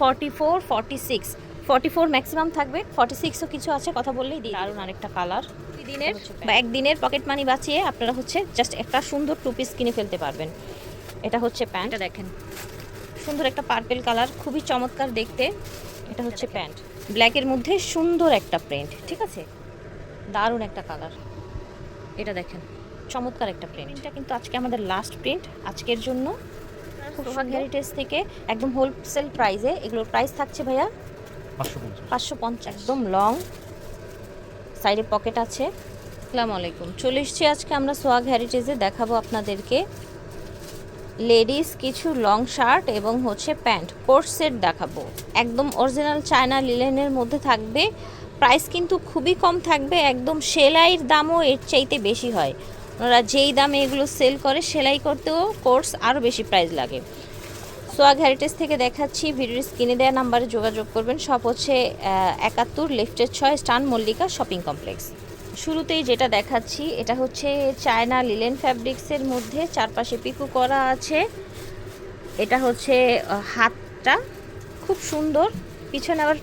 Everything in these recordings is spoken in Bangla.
Forty four forty six forty four maximum থাকবে। ফর্টি সিক্সও কিছু আছে কথা বললেই দিই। দারুণ আরেকটা কালার দিনের বা একদিনের পকেট মানি বাঁচিয়ে আপনারা হচ্ছে জাস্ট একটা সুন্দর টু পিস কিনে ফেলতে পারবেন। এটা হচ্ছে প্যান্ট দেখেন। সুন্দর একটা পার্পেল কালার খুবই চমৎকার দেখতে। এটা হচ্ছে প্যান্ট ব্ল্যাকের মধ্যে সুন্দর একটা প্রিন্ট ঠিক আছে? দারুণ একটা কালার এটা দেখেন। চমৎকার একটা প্রিন্ট এটা কিন্তু আজকে আমাদের লাস্ট প্রিন্ট আজকের জন্য সোহাগ হেরিটেজ থেকে একদম হোলসেল প্রাইসে এগুলোর প্রাইস থাকছে ভাইয়া পাঁচশো পঞ্চাশ। একদম লং সাইডে পকেট আছে। আসসালামু আলাইকুম। চলে এসছি আজকে আমরা সোয়াগ হেরিটেজে দেখাবো আপনাদেরকে। লেডিস কিছু লং শার্ট এবং হচ্ছে প্যান্ট কোর্স সেট দেখাবো। একদম অরিজিনাল চায়না লিলেনের মধ্যে থাকবে। প্রাইস কিন্তু খুবই কম থাকবে। একদম সেলাইয়ের দামও এর চাইতে বেশি হয়। ওনারা যেই দামে এগুলো সেল করে, সেলাই করতেও কোর্স আরও বেশি প্রাইস লাগে। সোয়াগ হেরিটেজ থেকে দেখাচ্ছি, ভিডিওর স্ক্রিনে দেওয়া নাম্বারে যোগাযোগ করবেন। সব হচ্ছে একাত্তর লেফটের ছয় স্টান মল্লিকা শপিং কমপ্লেক্স শুরুতেই যেটা দেখাচ্ছি, এটা হচ্ছে চায়না লিলেন ফ্যাব্রিক্সের মধ্যে চারপাশে পিকু করা আছে। এটা হচ্ছে হাতটা খুব সুন্দর। পিছনে আবার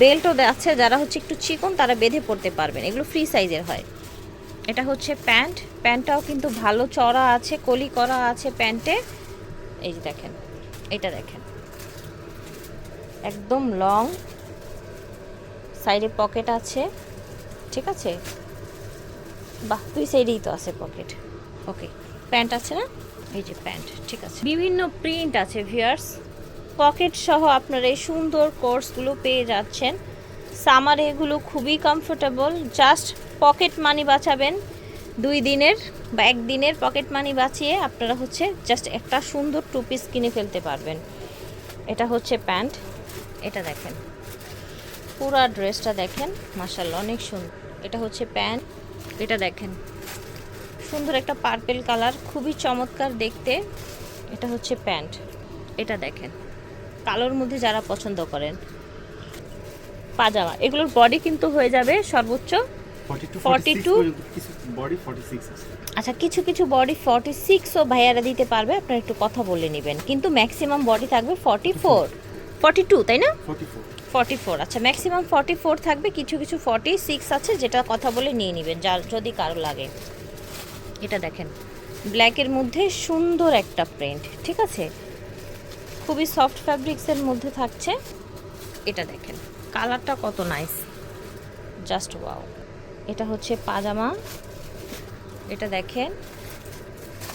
বেল্টও আছে, যারা হচ্ছে একটু চিকন, তারা বেঁধে পড়তে পারবেন। এগুলো ফ্রি সাইজের হয়। এটা হচ্ছে প্যান্ট। প্যান্টটাও কিন্তু ভালো চড়া আছে, কলি করা আছে প্যান্টে। এই যে দেখেন, এটা দেখেন। একদম লং, সাইডে পকেট আছে, ঠিক আছে? বাহ, দুই সাইডেই তো আছে পকেট। ওকে, প্যান্ট আছে না? এই যে প্যান্ট, ঠিক আছে। বিভিন্ন প্রিন্ট আছে ভিয়ার্স পকেট সহ আপনারা এই সুন্দর কোর্সগুলো পেয়ে যাচ্ছেন। সামারে এগুলো খুবই কমফোর্টেবল জাস্ট পকেট মানি বাঁচাবেন। দুই দিনের বা একদিনের পকেট মানি বাঁচিয়ে আপনারা হচ্ছে জাস্ট একটা সুন্দর টু পিস কিনে ফেলতে পারবেন। এটা হচ্ছে প্যান্ট এটা দেখেন। পুরা ড্রেসটা দেখেন মাসাল্লাহ অনেক সুন্দর। এটা হচ্ছে প্যান্ট এটা দেখেন। সুন্দর একটা পার্পেল কালার খুবই চমৎকার দেখতে। এটা হচ্ছে প্যান্ট এটা দেখেন। কালোর মধ্যে যারা পছন্দ করেন পাজামা। এগুলোর বডি কিন্তু হয়ে যাবে সর্বোচ্চ 42 42 কিছু বডি 46 আছে। আচ্ছা কিছু কিছু বডি ফর্টি সিক্সও ভাইয়ারা দিতে পারবে আপনারা একটু কথা বলে নেবেন। কিন্তু ম্যাক্সিমাম বডি থাকবে ফর্টি ফোর ফর্টি টু তাই না? 44 ফর্টি ফোর আচ্ছা ম্যাক্সিমাম ফর্টি ফোর থাকবে কিছু কিছু ফর্টি সিক্স আছে যেটা কথা বলে নিয়ে নেবেন যার যদি কারও লাগে। এটা দেখেন ব্ল্যাকের মধ্যে সুন্দর একটা প্রিন্ট ঠিক আছে? খুবই সফট ফ্যাব্রিক্সের মধ্যে থাকছে এটা দেখেন। কালারটা কত নাইস। Just wow. এটা হচ্ছে পাজামা। এটা দেখেন,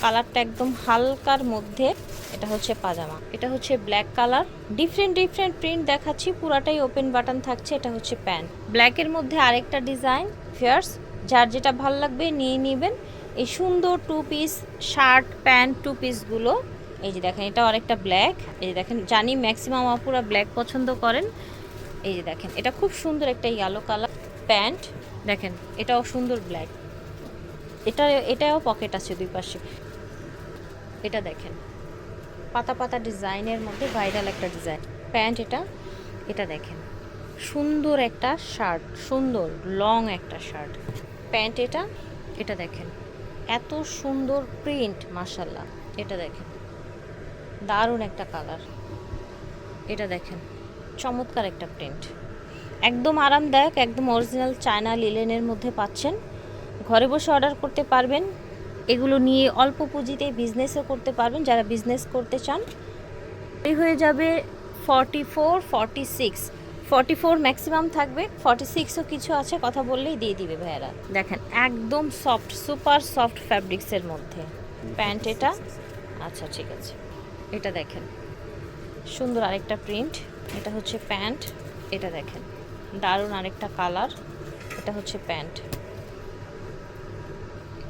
কালারটা একদম হালকার মধ্যে এটা হচ্ছে পাজামা। এটা হচ্ছে black colour. Different different print দেখাচ্ছি, পুরাটাই ওপেন বাটন থাকছে, এটা হচ্ছে প্যান্ট। ব্ল্যাকের মধ্যে আরেকটা ডিজাইন ফিয়ার্স যার যেটা ভালো লাগবে নিয়ে নেবেন। এই সুন্দর two piece shirt pant two পিসগুলো এই যে দেখেন এটা আরেকটা ব্ল্যাক। এই যে দেখেন, জানি ম্যাক্সিমাম আপুরা ব্ল্যাক পছন্দ করেন। এই যে দেখেন, এটা খুব সুন্দর একটা ইয়েলো কালার প্যান্ট। দেখেন, এটাও সুন্দর ব্ল্যাক এটা, এটাও পকেট আছে দুই পাশে। এটা দেখেন, পাতা পাতা ডিজাইনের মধ্যে ভাইরাল একটা ডিজাইন প্যান্ট এটা এটা দেখেন, সুন্দর একটা শার্ট সুন্দর লং একটা শার্ট প্যান্ট এটা এটা দেখেন, এত সুন্দর প্রিন্ট মাসাল্লাহ এটা দেখেন, দারুণ একটা কালার এটা দেখেন চমৎকার একটা প্রিন্ট একদম আরামদায়ক, একদম অরিজিনাল চায়না লিলেনের মধ্যে পাচ্ছেন। ঘরে বসে অর্ডার করতে পারবেন। এগুলো নিয়ে অল্প পুঁজিতে বিজনেসও করতে পারবেন, যারা বিজনেস করতে চান। এই হয়ে যাবে forty four forty six forty four maximum থাকবে। ফর্টি সিক্সও কিছু আছে, কথা বললেই দিয়ে দিবে ভাইয়ারা। দেখেন, একদম সফট সুপার সফট ফ্যাব্রিক্সের মধ্যে। প্যান্ট এটা? আচ্ছা ঠিক আছে। এটা দেখেন। সুন্দর আরেকটা প্রিন্ট এটা হচ্ছে প্যান্ট, এটা দেখেন। দারুণ আরেকটা কালার, এটা হচ্ছে প্যান্ট।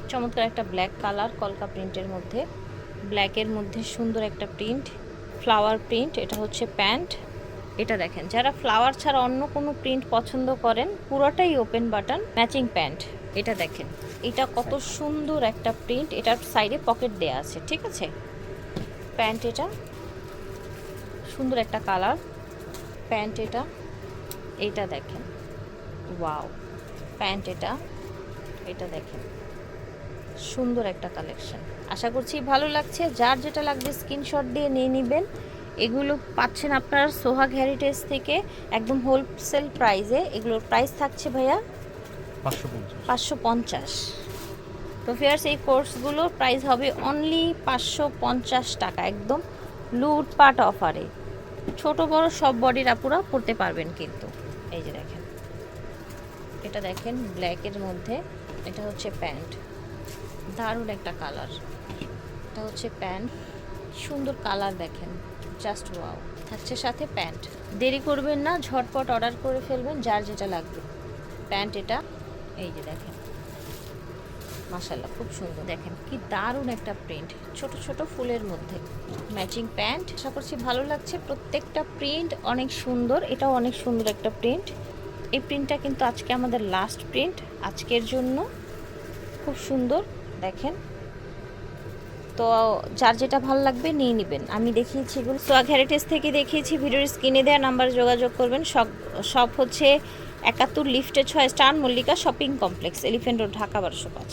চমৎকার একটা ব্ল্যাক কালার কলকা প্রিন্টের মধ্যে। ব্ল্যাকের মধ্যে সুন্দর একটা প্রিন্ট, ফ্লাওয়ার প্রিন্ট, এটা হচ্ছে প্যান্ট। এটা দেখেন, যারা ফ্লাওয়ার ছাড়া অন্য কোনো প্রিন্ট পছন্দ করেন, পুরোটাই ওপেন বাটন, ম্যাচিং প্যান্ট। এটা দেখেন, এটা কত সুন্দর একটা প্রিন্ট, এটার সাইডে পকেট দেয়া আছে, ঠিক আছে? প্যান্ট এটা, সুন্দর একটা কালার। প্যান্ট এটা। এটা দেখেন। ওয়াও প্যান্ট এটা। এটা দেখেন। সুন্দর একটা কালেকশন। আশা করছি ভালো লাগছে। যার যেটা লাগবে স্ক্রিনশট দিয়ে নিয়ে নেবেন। এগুলো পাচ্ছেন আপনার সোহাগ হেরিটেজ থেকে একদম হোলসেল প্রাইসে এগুলোর প্রাইস থাকছে ভাইয়া পাঁচশো পঞ্চাশ। পাঁচশো পঞ্চাশ। তো ফেয়ার্স এই কোর্সগুলোর প্রাইস হবে অনলি পাঁচশো পঞ্চাশ টাকা। একদম লুটপাট অফারে ছোট, বড় সব বডির আপুরা পড়তে পারবেন কিন্তু। এই যে দেখেন। এটা দেখেন ব্ল্যাকের মধ্যে। এটা হচ্ছে প্যান্ট। দারুণ একটা কালার। এটা হচ্ছে প্যান্ট। সুন্দর কালার দেখেন। Just wow. থাকছে সাথে প্যান্ট। দেরি করবেন না, ঝটপট অর্ডার করে ফেলবেন, যার যেটা লাগবে। প্যান্ট এটা। এই যে দেখেন। মাশাল্লাহ খুব সুন্দর। দেখেন কি দারুণ একটা প্রিন্ট ছোট ছোট ফুলের মধ্যে। ম্যাচিং প্যান্ট আশা করছি ভালো লাগছে। প্রত্যেকটা প্রিন্ট অনেক সুন্দর, এটাও অনেক সুন্দর একটা প্রিন্ট এই প্রিন্টটা কিন্তু আজকে আমাদের লাস্ট প্রিন্ট আজকের জন্য খুব সুন্দর, দেখেন। তো যার যেটা ভালো লাগবে নিয়ে নেবেন। আমি দেখিয়েছি এগুলো। সোয়াগ হেরিটেজ থেকে দেখিয়েছি ভিডিওর স্ক্রিনে দেওয়া নাম্বার যোগাযোগ করবেন। সব সব হচ্ছে একাত্তর লিফটে ছয় Star Mallika Shopping Complex Elephant Road Dhaka বারোশো পাঁচ।